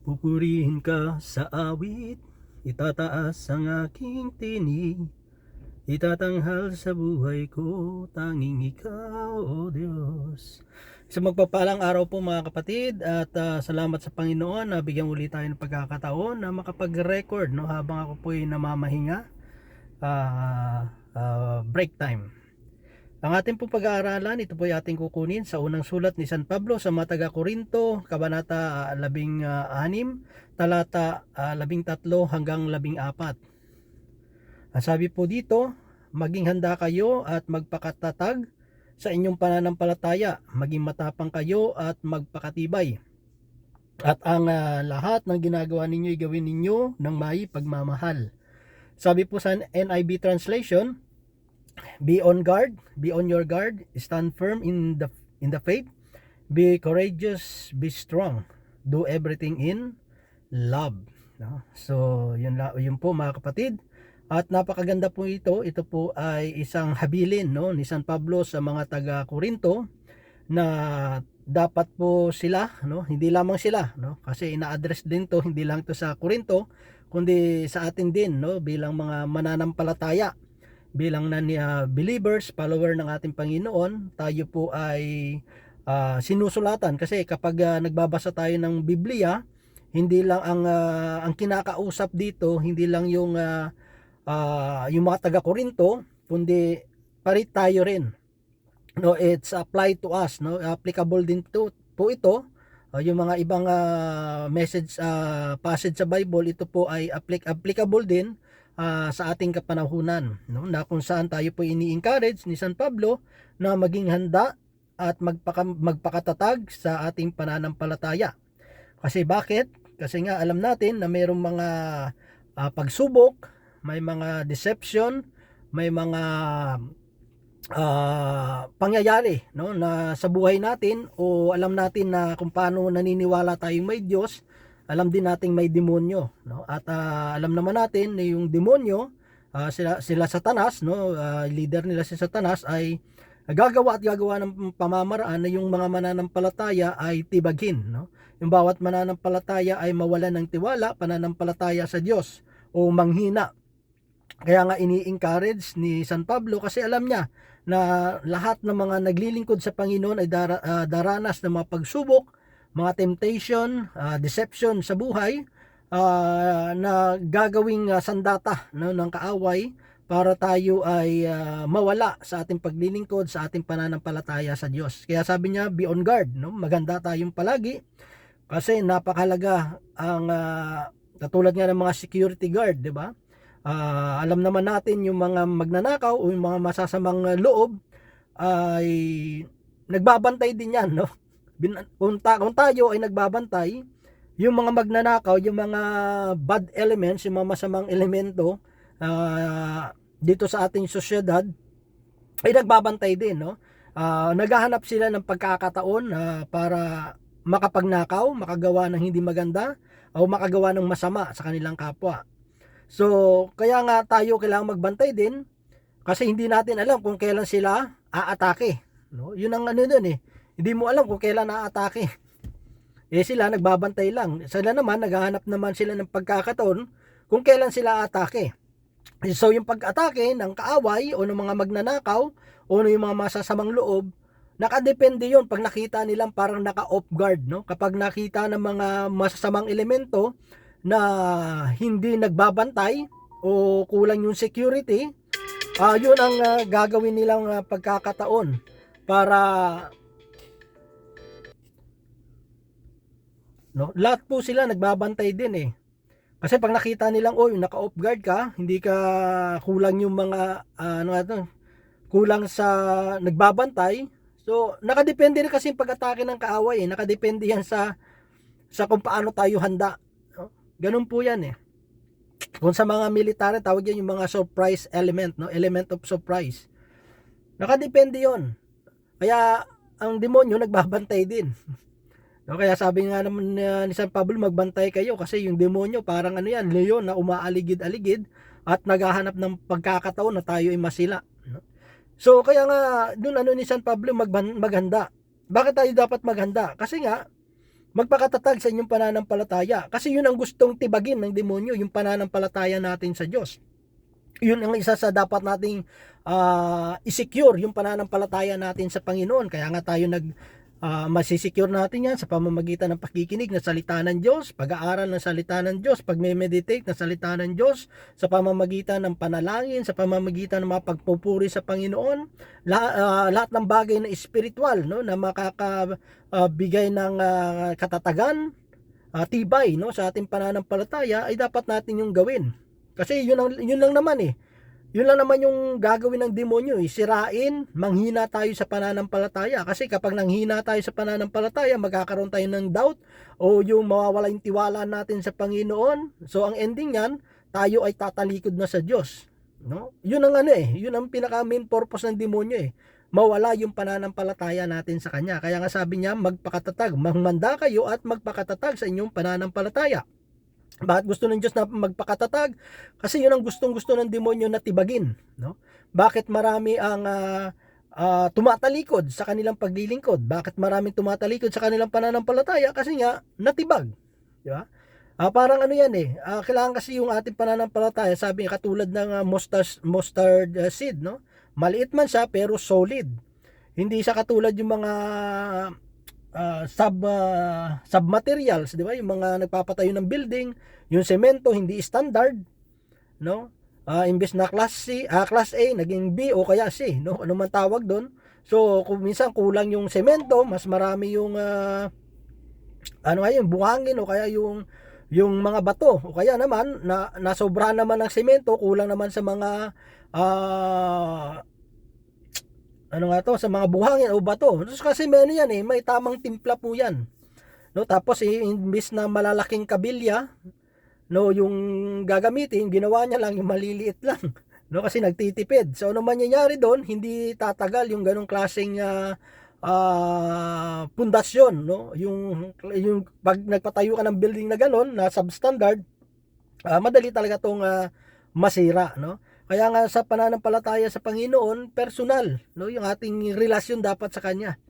Pupurihin ka sa awit, itataas ang aking tinig. Itatanghal sa buhay ko, tanging ikaw, O Diyos. Sa magpapalang araw po mga kapatid at ah, salamat sa Panginoon na bigyan ulit tayo ng pagkakataon na makapag-record no, habang ako po ay namamahinga. Ah, ah, break time. Ang ating pong pag-aaralan, ito po ay ating kukunin sa unang sulat ni San Pablo sa mga taga Korinto, Kabanata 16, talata ah, 13 hanggang 14. Ang sabi po dito, maging handa kayo at magpakatatag sa inyong pananampalataya, maging matapang kayo at magpakatibay. At ang ah, lahat ng ginagawa ninyo ay gawin ninyo ng may pagmamahal. Sabi po sa NIV translation, be on guard, be on your guard, stand firm in the in the faith, be courageous, be strong, do everything in love. No? So, yun, yun po mga kapatid. At napakaganda po ito. Ito po ay isang habilin no, ni San Pablo sa mga taga Corinto na dapat po sila, no, hindi lamang sila, no, kasi ina-address din to hindi lang to sa Corinto, kundi sa atin din, no, bilang mga mananampalataya, bilang na uh, believers, follower ng ating Panginoon, tayo po ay ah, sinusulatan kasi kapag ah, nagbabasa tayo ng Biblia, hindi lang ang ah, ang kinakausap dito, hindi lang yung ah, ah, yung mga taga Korinto, kundi parit tayo rin. No, it's applied to us, no? Applicable din to po ito. Ah, yung mga ibang ah, message ah, passage sa Bible, ito po ay applic- applicable din ah, sa ating kapanahunan, no? Na kung saan tayo po ini-encourage ni San Pablo na maging handa at magpaka, magpakatatag sa ating pananampalataya. Kasi bakit? Kasi nga alam natin na mayroong mga ah, pagsubok, may mga deception, may mga ah, pangyayari no na sa buhay natin o alam natin na kung paano naniniwala tayong may Diyos, alam din nating may demonyo no? At ah, alam naman natin na yung demonyo ah, sila sila Satanas no? Ah, leader nila si Satanas ay gagawa at gagawa ng pamamaraan na yung mga mananampalataya ay tibagin no? Yung bawat mananampalataya ay mawalan ng tiwala pananampalataya sa Diyos o manghina. Kaya nga ini-encourage ni San Pablo kasi alam niya na lahat ng mga naglilingkod sa Panginoon ay dara, ah, daranas ng mga pagsubok, mga temptation, ah, deception sa buhay ah, na gagawing ah, sandata no, ng kaaway para tayo ay ah, mawala sa ating paglilingkod, sa ating pananampalataya sa Diyos. Kaya sabi niya, be on guard. No? Maganda tayong palagi kasi napakalaga ang ah, katulad nga ng mga security guard, di ba? Ah, alam naman natin yung mga magnanakaw o yung mga masasamang loob ay nagbabantay din yan, no? Bin, kung, ta, kung tayo ay nagbabantay, yung mga magnanakaw, yung mga bad elements, yung mga masamang elemento ah, dito sa ating sosyedad ay nagbabantay din, no? Ah, naghahanap sila ng pagkakataon ah, para makapagnakaw, makagawa ng hindi maganda o makagawa ng masama sa kanilang kapwa. So, kaya nga tayo kailangang magbantay din kasi hindi natin alam kung kailan sila aatake. No? Yun ang ano dun eh. Hindi mo alam kung kailan aatake. Eh sila nagbabantay lang. Sila naman naghahanap naman sila ng pagkakataon kung kailan sila aatake. So yung pag-atake ng kaaway o ng mga magnanakaw o yung mga masasamang loob, nakadepende yon pag nakita nilang parang naka-off guard. No? Kapag nakita ng mga masasamang elemento na hindi nagbabantay o kulang yung security, ah yun ang ah, gagawin nilang ah, pagkakataon para no lahat po sila nagbabantay din eh kasi pag nakita nilang oy naka off guard ka hindi ka kulang yung mga ah, ano nga to kulang sa nagbabantay so nakadepende rin kasi pag-atake ng kaaway eh. nakadepende yan sa sa kung paano tayo handa Ganun po yan eh. Kung sa mga military, tawag yan yung mga surprise element, no? Element of surprise. Nakadepende yon. Kaya, ang demonyo nagbabantay din. No, kaya sabi nga naman uh, ni San Pablo, magbantay kayo kasi yung demonyo parang ano yan, leon na umaaligid-aligid at naghahanap ng pagkakataon na tayo ay masila. So, kaya nga, dun ano ni San Pablo, magban- maghanda. Bakit tayo dapat maghanda? Kasi nga, magpakatatag sa inyong pananampalataya. Kasi yun ang gustong tibagin ng demonyo, yung pananampalataya natin sa Diyos. Yun ang isa sa dapat nating uh, isecure, yung pananampalataya natin sa Panginoon. Kaya nga tayo nag uh, masisecure natin yan sa pamamagitan ng pakikinig ng salita ng Diyos, pag-aaral ng salita ng Diyos, pag-meditate ng salita ng Diyos, sa pamamagitan ng panalangin, sa pamamagitan ng mga pagpupuri sa Panginoon, lahat, uh, lahat ng bagay na spiritual no, na makakabigay uh, ng uh, katatagan, uh, tibay no, sa ating pananampalataya ay dapat natin yung gawin. Kasi yun, ang, yun lang naman eh yun lang naman yung gagawin ng demonyo, eh. sirain, manghina tayo sa pananampalataya. Kasi kapag nanghina tayo sa pananampalataya, magkakaroon tayo ng doubt o yung mawawala yung tiwala natin sa Panginoon. So ang ending yan, tayo ay tatalikod na sa Diyos. No? Yun ang ano eh, yun ang pinaka main purpose ng demonyo eh. Mawala yung pananampalataya natin sa Kanya. Kaya nga sabi niya, magpakatatag, mangmanda kayo at magpakatatag sa inyong pananampalataya. Bakit gusto ng Diyos na magpakatatag? Kasi yun ang gustong-gusto ng demonyo na tibagin. No? Bakit marami ang uh, uh, tumatalikod sa kanilang paglilingkod? Bakit maraming tumatalikod sa kanilang pananampalataya? Kasi nga, natibag. Di ba? Uh, parang ano yan eh, uh, kailangan kasi yung ating pananampalataya, sabi katulad ng uh, mustard, mustard uh, seed, no? Maliit man siya pero solid. Hindi siya katulad yung mga uh, sub uh, submaterials, 'di ba? Yung mga nagpapatayo ng building, yung semento hindi standard, no? Uh, imbes na class C, uh, class A naging B o kaya C, no? Ano man tawag doon. So, kung minsan kulang yung semento, mas marami yung uh, ano ay yung buhangin o kaya yung yung mga bato o kaya naman na nasobra naman ng semento, kulang naman sa mga uh, ano nga to, sa mga buhangin o bato. Tapos kasi may ano yan eh, may tamang timpla po yan. No, tapos eh, imbis na malalaking kabilya, no, yung gagamitin, ginawa niya lang yung maliliit lang. No, kasi nagtitipid. So ano mangyayari doon, hindi tatagal yung ganong klaseng uh, uh, pundasyon, no? Yung yung pag nagpatayo ka ng building na ganon, na substandard, uh, madali talaga tong uh, masira, no? Kaya nga sa pananampalataya sa Panginoon, personal, no? Yung ating relasyon dapat sa kanya.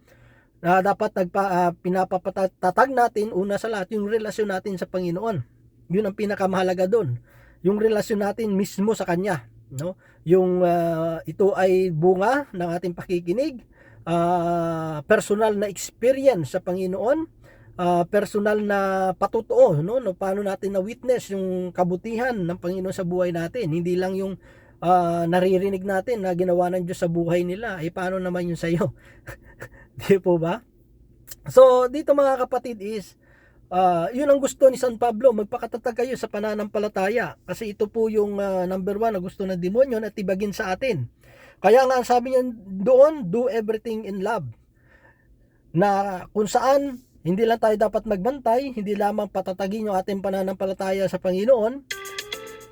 Na dapat nagpa uh, pinapatatag natin una sa lahat yung relasyon natin sa Panginoon. Yun ang pinakamahalaga doon. Yung relasyon natin mismo sa kanya, no? Yung uh, ito ay bunga ng ating pakikinig, uh, personal na experience sa Panginoon, uh, personal na patutuo no no paano natin na witness yung kabutihan ng Panginoon sa buhay natin hindi lang yung uh, naririnig natin na ginawa ng Diyos sa buhay nila, eh paano naman yun sa iyo? Di po ba? So, dito mga kapatid is, uh, yun ang gusto ni San Pablo, magpakatatag kayo sa pananampalataya. Kasi ito po yung uh, number one na gusto ng demonyo na tibagin sa atin. Kaya nga sabi niya doon, do everything in love. Na kung saan, hindi lang tayo dapat magbantay, hindi lamang patatagin yung ating pananampalataya sa Panginoon,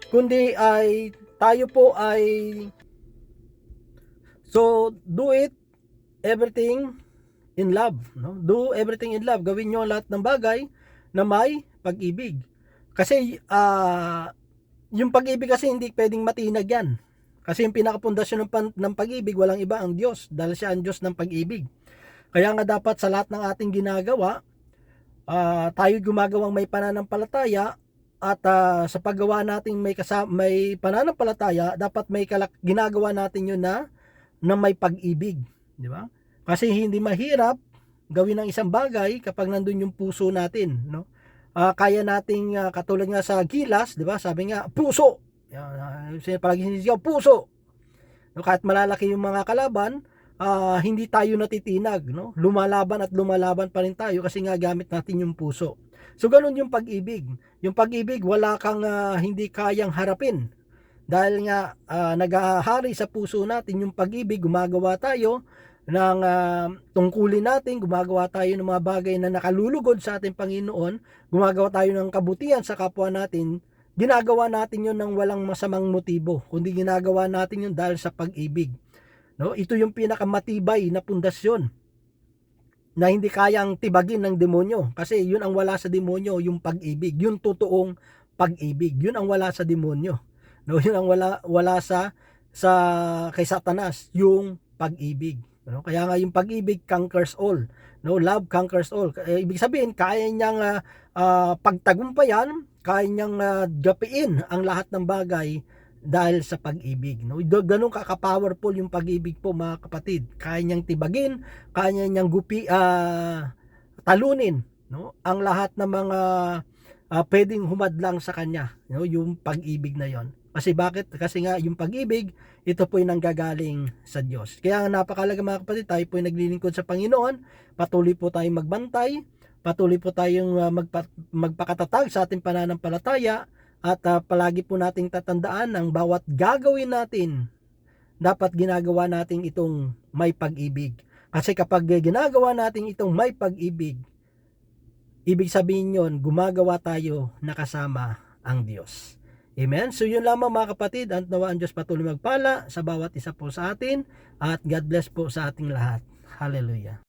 kundi ay tayo po ay so do it everything in love no? Do everything in love. Gawin niyo lahat ng bagay na may pag-ibig. Kasi uh, yung pag-ibig kasi hindi pwedeng matinag yan. Kasi yung pinakapundasyon ng, pan, ng pag-ibig walang iba ang Diyos dahil siya ang Diyos ng pag-ibig. Kaya nga dapat sa lahat ng ating ginagawa uh, tayo gumagawang may pananampalataya at uh, sa paggawa natin may kasama, may pananampalataya, dapat may kalak, ginagawa natin 'yun na na may pag-ibig, di ba? Kasi hindi mahirap gawin ng isang bagay kapag nandun yung puso natin, no? Uh, kaya nating uh, katulad nga sa gilas, di ba? Sabi nga puso. Uh, palagi sinisigaw puso. No, kahit malalaki yung mga kalaban, uh, hindi tayo natitinag, no? Lumalaban at lumalaban pa rin tayo kasi nga gamit natin yung puso. So ganun yung pag-ibig. Yung pag-ibig wala kang uh, hindi kayang harapin. Dahil nga uh, naghahari sa puso natin yung pag-ibig, gumagawa tayo ng uh, tungkulin natin, gumagawa tayo ng mga bagay na nakalulugod sa ating Panginoon, gumagawa tayo ng kabutihan sa kapwa natin, ginagawa natin yun ng walang masamang motibo, kundi ginagawa natin yun dahil sa pag-ibig. No? Ito yung pinakamatibay na pundasyon na hindi kayang tibagin ng demonyo kasi yun ang wala sa demonyo yung pag-ibig. Yung totoong pag-ibig. Yun ang wala sa demonyo. No? Yun ang wala wala sa sa kay Satanas yung pag-ibig. No? Kaya nga yung pag-ibig conquers all. No, love conquers all. Eh, ibig sabihin, kaya niyang ah, ah, pagtagumpayan, kaya niyang ah, gapiin ang lahat ng bagay dahil sa pag-ibig. No? Ganun ka ka-powerful yung pag-ibig po mga kapatid. Kaya niyang tibagin, kaya niyang gupi, ah, talunin no? ang lahat ng mga ah, pwedeng humadlang sa kanya. No? Yung pag-ibig na yon. Kasi bakit? Kasi nga yung pag-ibig, ito po yung nanggagaling sa Diyos. Kaya nga napakalaga mga kapatid, tayo po yung naglilingkod sa Panginoon, patuloy po tayong magbantay, patuloy po tayong ah, magpa- magpakatatag sa ating pananampalataya, at ah, palagi po nating tatandaan ang bawat gagawin natin, dapat ginagawa natin itong may pag-ibig. Kasi kapag ginagawa natin itong may pag-ibig, ibig sabihin yon gumagawa tayo nakasama ang Diyos. Amen? So yun lamang mga kapatid, at nawa ang Diyos patuloy magpala sa bawat isa po sa atin at God bless po sa ating lahat. Hallelujah.